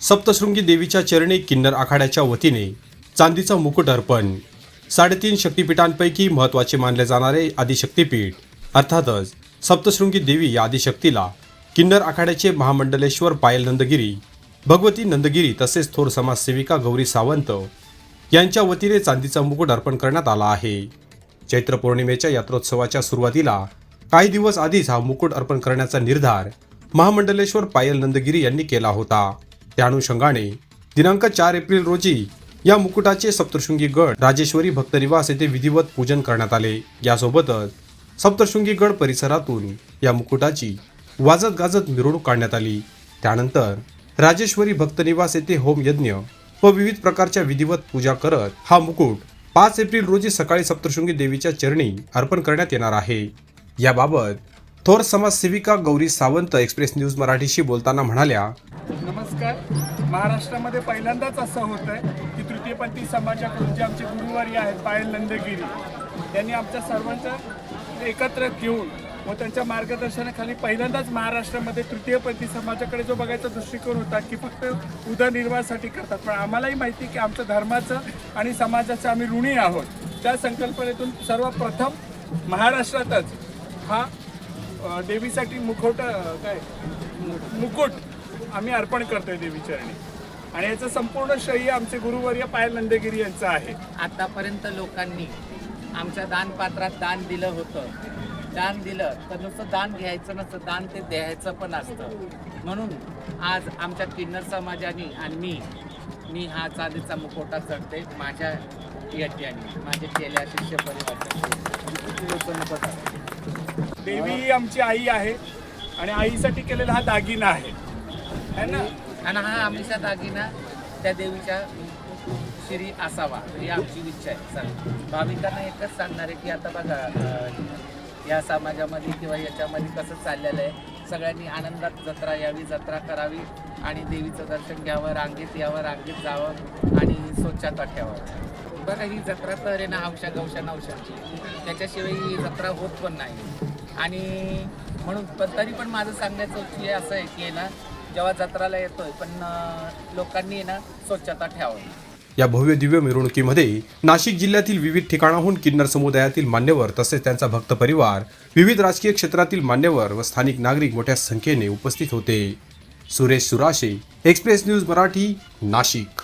सप्तशृंगी देवीच्या चरणी किन्नर आखाड्याच्या वतीने चांदीचा मुकुट अर्पण. साडेतीन शक्तिपीठांपैकी महत्त्वाचे मानले जाणारे आदिशक्तीपीठ अर्थातच सप्तशृंगी देवी या आदिशक्तीला किन्नर आखाड्याचे महामंडलेश्वर पायल नंदगिरी भगवती नंदगिरी तसेच थोर समाजसेविका गौरी सावंत यांच्या वतीने चांदीचा मुकुट अर्पण करण्यात आला आहे. चैत्र पौर्णिमेच्या यात्रोत्सवाच्या सुरुवातीला काही दिवस आधीच हा मुकुट अर्पण करण्याचा निर्धार महामंडलेश्वर पायल नंदगिरी यांनी केला होता. त्या अनुषंगाने दिनांक चार एप्रिल रोजी या मुकुटाचे सप्तशृंगी गड राजेश्वरी भक्तनिवास येथे विधिवत पूजन करण्यात आले. यासोबतच सप्तशृंगी गड परिसरातून या मुकुटाची वाजत गाजत मिरवणूक काढण्यात आली. त्यानंतर राजेश्वरी भक्तनिवास येथे होम यज्ञ व विविध प्रकारच्या विधिवत पूजा करत हा मुकुट पाच एप्रिल रोजी सकाळी सप्तशृंगी देवीच्या चरणी अर्पण करण्यात येणार आहे. याबाबत थोर समाजसेविका गौरी सावंत एक्सप्रेस न्यूज मराठीशी बोलताना म्हणाल्या नमस्कार. महाराष्ट्रामध्ये पहिल्यांदाच असं होत आहे की तृतीयपंथी समाजाकडून जे आमचे गुरुवारी आहेत पायल नंदगिरी त्यांनी आमच्या सर्वांचं एकत्र घेऊन व त्यांच्या मार्गदर्शनाखाली पहिल्यांदाच महाराष्ट्रामध्ये तृतीयपंथी समाजाकडे जो बघायचा दृष्टिकोन होता की फक्त उदरनिर्वाहासाठी करतात. पण आम्हालाही माहिती की आमचं धर्माचं आणि समाजाचं आम्ही ऋणी आहोत. त्या संकल्पनेतून सर्वप्रथम महाराष्ट्रातच हा देवीसाठी मुखवटा काय मु- मुकुट आम्ही अर्पण करतोय देवीचरणी आणि याचं संपूर्ण श्रेय आमचे गुरुवर्य पायल नंदगिरी यांचं आहे. आतापर्यंत लोकांनी आमच्या दानपात्रात दान दिलं होतं. दान दिलं तर नुसतं दान घ्यायचं नसतं दान ते द्यायचं पण असतं. म्हणून आज आमच्या किन्नर समाजाने आणि मी मी हा चांदीचा मुखवटा चढते माझ्या याट्याने माझे केल्या शिष्य परिवार देवी ही आमची आई आहे आणि आईसाठी केलेला हा दागिना आहे. है ना? आणि हा हमेशा दागिना त्या देवीच्या श्री असावा ही आमची इच्छा आहे. सर भाविकांना एकच सांगणार आहे की आता बघा या समाजामध्ये किंवा याच्यामध्ये कसं चाललेलं आहे? सगळ्यांनी आनंदात जत्रा यावी जत्रा करावी आणि देवीचं दर्शन घ्यावं रांगेत यावं रांगेत जावं आणि स्वच्छता ठेवावं. बघा ही जत्रा तर आहे ना हौशा गौशा नवशाची त्याच्याशिवाय ही जत्रा होत पण नाही. आणि म्हणून पण तरी पण माझं सांगण्याचं हे असं आहे की ना जेव्हा जत्राला येतोय पण लोकांनी ना स्वच्छता ठेवावी. या भव्य दिव्य मिरवणुकीमध्ये नाशिक जिल्ह्यातील विविध ठिकाणाहून किन्नर समुदायातील मान्यवर तसेच त्यांचा भक्त परिवार विविध राजकीय क्षेत्रातील मान्यवर व स्थानिक नागरिक मोठ्या संख्येने उपस्थित होते. Suresh Surashe Express News Marathi Nashik.